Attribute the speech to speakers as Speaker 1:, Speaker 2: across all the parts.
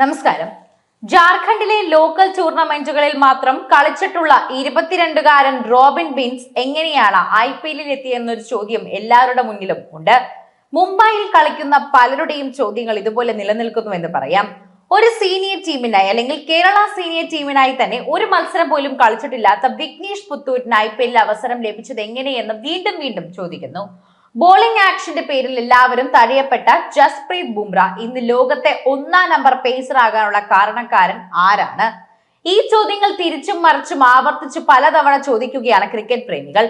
Speaker 1: നമസ്കാരം. ജാർഖണ്ഡിലെ ലോക്കൽ ടൂർണമെന്റുകളിൽ മാത്രം കളിച്ചിട്ടുള്ള ഇരുപത്തിരണ്ടുകാരൻ റോബിൻ ബിൻസ് എങ്ങനെയാണ് ഐ പി എല്ലിൽ എത്തിയെന്നൊരു ചോദ്യം എല്ലാവരുടെ മുന്നിലും ഉണ്ട്. മുംബൈയിൽ കളിക്കുന്ന പലരുടെയും ചോദ്യങ്ങൾ ഇതുപോലെ നിലനിൽക്കുന്നു എന്ന് പറയാം. ഒരു സീനിയർ ടീമിനായി അല്ലെങ്കിൽ കേരള സീനിയർ ടീമിനായി തന്നെ ഒരു മത്സരം പോലും കളിച്ചിട്ടില്ലാത്ത വിഘ്നേഷ് പുത്തൂരിന് ഐ പി എല്ലിൽ അവസരം ലഭിച്ചത് എങ്ങനെയെന്ന് വീണ്ടും വീണ്ടും ചോദിക്കുന്നു. ബോളിംഗ് ആക്ഷന്റെ പേരിൽ എല്ലാവരും തഴയപ്പെട്ട ജസ്പ്രീത് ബുംറ. ഇന്ന് ലോകത്തെ ഒന്നാം നമ്പർ പേസർ ആകാനുള്ള കാരണക്കാരൻ ആരാണ്? ഈ ചോദ്യങ്ങൾ തിരിച്ചും മറിച്ചും ആവർത്തിച്ച് പലതവണ ചോദിക്കുകയാണ് ക്രിക്കറ്റ് പ്രേമികൾ.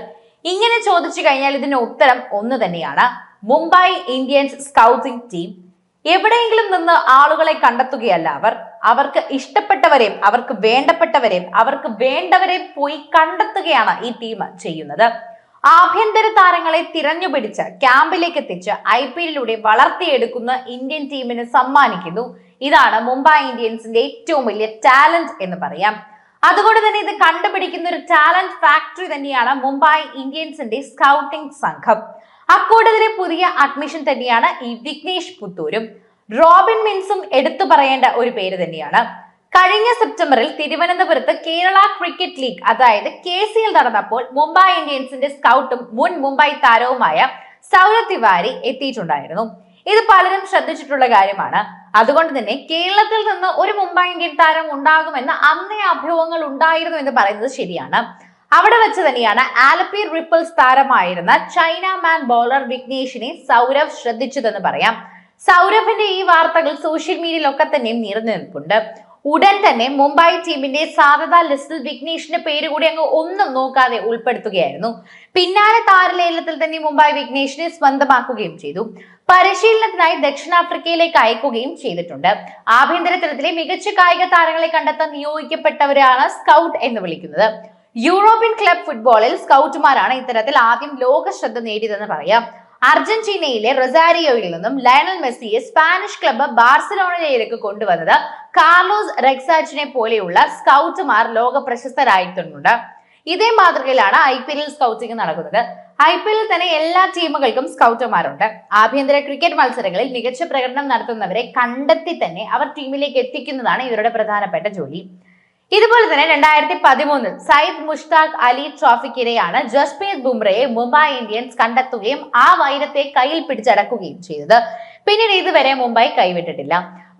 Speaker 1: ഇങ്ങനെ ചോദിച്ചു കഴിഞ്ഞാൽ ഇതിന് ഉത്തരം ഒന്ന് തന്നെയാണ്. Mumbai Indians scouting team. എവിടെയെങ്കിലും നിന്ന് ആളുകളെ കണ്ടെത്തുകയല്ല അവർ. അവർക്ക് ഇഷ്ടപ്പെട്ടവരെയും അവർക്ക് വേണ്ടപ്പെട്ടവരെയും അവർക്ക് വേണ്ടവരെ പോയി കണ്ടെത്തുകയാണ് ഈ ടീം ചെയ്യുന്നത്. ആഭ്യന്തര താരങ്ങളെ തിരഞ്ഞുപിടിച്ച് ക്യാമ്പിലേക്ക് എത്തിച്ച് ഐ പി എല്ലിലൂടെ വളർത്തിയെടുക്കുന്ന ഇന്ത്യൻ ടീമിന് സമ്മാനിക്കുന്നു. ഇതാണ് മുംബൈ ഇന്ത്യൻസിന്റെ ഏറ്റവും വലിയ ടാലന്റ് എന്ന് പറയാം. അതുകൊണ്ട് തന്നെ ഇത് കണ്ടുപിടിക്കുന്ന ഒരു ടാലന്റ് ഫാക്ടറി തന്നെയാണ് മുംബൈ ഇന്ത്യൻസിന്റെ സ്കൗട്ടിംഗ് സംഘം. അക്കൂട്ടത്തിലെ പുതിയ അഡ്മിഷൻ തന്നെയാണ് ഈ വിഘ്നേഷ് പുത്തൂരും. റോബിൻ മിൻസും എടുത്തു പറയേണ്ട ഒരു പേര് തന്നെയാണ്. കഴിഞ്ഞ സെപ്റ്റംബറിൽ തിരുവനന്തപുരത്ത് കേരള ക്രിക്കറ്റ് ലീഗ് അതായത് കെ സി എൽ നടന്നപ്പോൾ മുംബൈ ഇന്ത്യൻസിന്റെ സ്കൗട്ടും മുൻ മുംബൈ താരവുമായ സൗരഭ് തിവാരി എത്തിയിട്ടുണ്ടായിരുന്നു. ഇത് പലരും ശ്രദ്ധിച്ചിട്ടുള്ള കാര്യമാണ്. അതുകൊണ്ട് തന്നെ കേരളത്തിൽ നിന്ന് ഒരു മുംബൈ ഇന്ത്യൻ താരം ഉണ്ടാകുമെന്ന് അന്നേ അഭ്യൂഹങ്ങൾ ഉണ്ടായിരുന്നു എന്ന് പറയുന്നത് ശരിയാണ്. അവിടെ വെച്ച് തന്നെയാണ് ആലപ്പി റിപ്പിൾസ് താരമായിരുന്ന ചൈന മാൻ ബോളർ വിഘ്നേഷിനെ സൗരവ് ശ്രദ്ധിച്ചതെന്ന് പറയാം. സൗരഭിന്റെ ഈ വാർത്തകൾ സോഷ്യൽ മീഡിയയിലൊക്കെ തന്നെ നിറഞ്ഞു നിൽപ്പുണ്ട്. ഉടൻ തന്നെ മുംബൈ ടീമിന്റെ സാധ്യതാ ലിസ്റ്റിൽ വിഘ്നേഷിന്റെ പേര് കൂടി അങ്ങ് ഒന്നും നോക്കാതെ ഉൾപ്പെടുത്തുകയായിരുന്നു. പിന്നാലെ താരലേലത്തിൽ തന്നെ മുംബൈ വിഘ്നേഷിനെ സ്വന്തമാക്കുകയും ചെയ്തു. പരിശീലനത്തിനായി ദക്ഷിണാഫ്രിക്കയിലേക്ക് അയക്കുകയും ചെയ്തിട്ടുണ്ട്. ആഭ്യന്തര തലത്തിലെ മികച്ച കായിക താരങ്ങളെ കണ്ടെത്താൻ നിയോഗിക്കപ്പെട്ടവരാണ് സ്കൗട്ട് എന്ന് വിളിക്കുന്നത്. യൂറോപ്യൻ ക്ലബ് ഫുട്ബോളിൽ സ്കൗട്ടുമാരാണ് ഇത്തരത്തിൽ ആദ്യം ലോക ശ്രദ്ധ നേടിയതെന്ന് പറയാം. അർജന്റീനയിലെ റൊസാരിയോയിൽ നിന്നും ലയണൽ മെസ്സിയെ സ്പാനിഷ് ക്ലബ്ബ് ബാർസലോണയിലേക്ക് കൊണ്ടുവന്നത് കാർലോസ് റെക്സാച്ചിനെ പോലെയുള്ള സ്കൗട്ടുമാർ ലോക പ്രശസ്തരായിട്ടുണ്ട് ഇതേ മാതൃകയിലാണ് ഐ പി എല്ലിൽ സ്കൗട്ടിംഗ് നടക്കുന്നത്. ഐ പി എല്ലിൽ തന്നെ എല്ലാ ടീമുകൾക്കും സ്കൗട്ടർമാരുണ്ട് ആഭ്യന്തര ക്രിക്കറ്റ് മത്സരങ്ങളിൽ മികച്ച പ്രകടനം നടത്തുന്നവരെ കണ്ടെത്തി തന്നെ അവർ ടീമിലേക്ക് എത്തിക്കുന്നതാണ് ഇവരുടെ പ്രധാനപ്പെട്ട ജോലി. ഇതുപോലെ തന്നെ രണ്ടായിരത്തി പതിമൂന്നിൽ സയ്യിദ് മുഷ്താഖ് അലി ട്രോഫിക്കിടെയാണ് ജസ്പ്രീത് ബുംറയെ മുംബൈ ഇന്ത്യൻസ് കണ്ടെത്തുകയും ആ വൈരത്തെ കയ്യിൽ പിടിച്ചടക്കുകയും ചെയ്തത്. പിന്നീട് ഇതുവരെ മുംബൈ കൈവിട്ടിട്ടില്ല.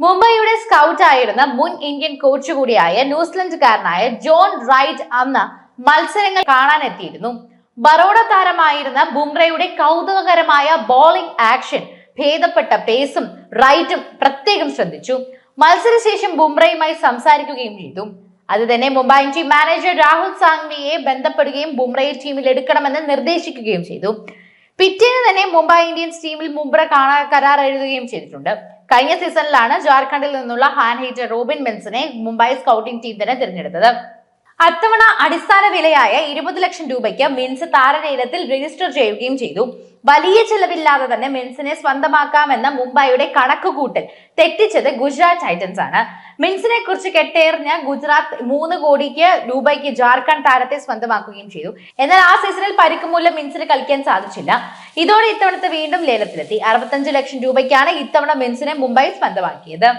Speaker 1: മുംബൈയുടെ സ്കൗട്ട് ആയിരുന്ന മുൻ ഇന്ത്യൻ കോച്ച് കൂടിയായ ന്യൂസിലൻഡുകാരനായ ജോൺ റൈറ്റ് അന്ന് മത്സരങ്ങൾ കാണാനെത്തിയിരുന്നു. ബറോഡ താരമായിരുന്ന ബുംറയുടെ കൗതുകകരമായ ബോളിംഗ് ആക്ഷൻ ഭേദപ്പെട്ട പേസും റൈറ്റും പ്രത്യേകം ശ്രദ്ധിച്ചു. മത്സരശേഷം ബുംറയുമായി സംസാരിക്കുകയും ചെയ്തു. അത് തന്നെ മുംബൈ ടീം മാനേജർ രാഹുൽ സാങ്വിയെ ബന്ധപ്പെടുകയും ബുംറയെ ടീമിൽ എടുക്കണമെന്ന് നിർദ്ദേശിക്കുകയും ചെയ്തു. പിറ്റേന്ന് തന്നെ മുംബൈ ഇന്ത്യൻസ് ടീമിൽ മുംബ്ര കാണാ കരാർ എഴുതുകയും ചെയ്തിട്ടുണ്ട്. കഴിഞ്ഞ സീസണിലാണ് ജാർഖണ്ഡിൽ നിന്നുള്ള ഹാൻഡ് ഹീറ്റർ റോബിൻ ബെൻസിനെ മുംബൈ സ്കൗട്ടിംഗ് ടീം തന്നെ തിരഞ്ഞെടുത്തത്. അത്തവണ അടിസ്ഥാന വിലയായ ഇരുപത് ലക്ഷം രൂപയ്ക്ക് മിൻസ് താരലേലത്തിൽ രജിസ്റ്റർ ചെയ്യുകയും ചെയ്തു. വലിയ ചെലവില്ലാതെ തന്നെ മിൻസിനെ സ്വന്തമാക്കാമെന്ന മുംബൈയുടെ കണക്കുകൂട്ടൽ തെറ്റിച്ചത് ഗുജറാത്ത് ടൈറ്റൻസ് ആണ്. മിൻസിനെ കുറിച്ച് കെട്ടേറിഞ്ഞ ഗുജറാത്ത് മൂന്ന് കോടിക്ക് രൂപയ്ക്ക് ജാർഖണ്ഡ് താരത്തെ സ്വന്തമാക്കുകയും ചെയ്തു. എന്നാൽ ആ സീസണിൽ പരിക്ക് മൂലം മിൻസിന് കളിക്കാൻ സാധിച്ചില്ല. ഇതോടെ ഇത്തവണത്തെ വീണ്ടും ലേലത്തിലെത്തി. അറുപത്തഞ്ച് ലക്ഷം രൂപയ്ക്കാണ് ഇത്തവണ മിൻസിനെ മുംബൈ സ്വന്തമാക്കിയത്.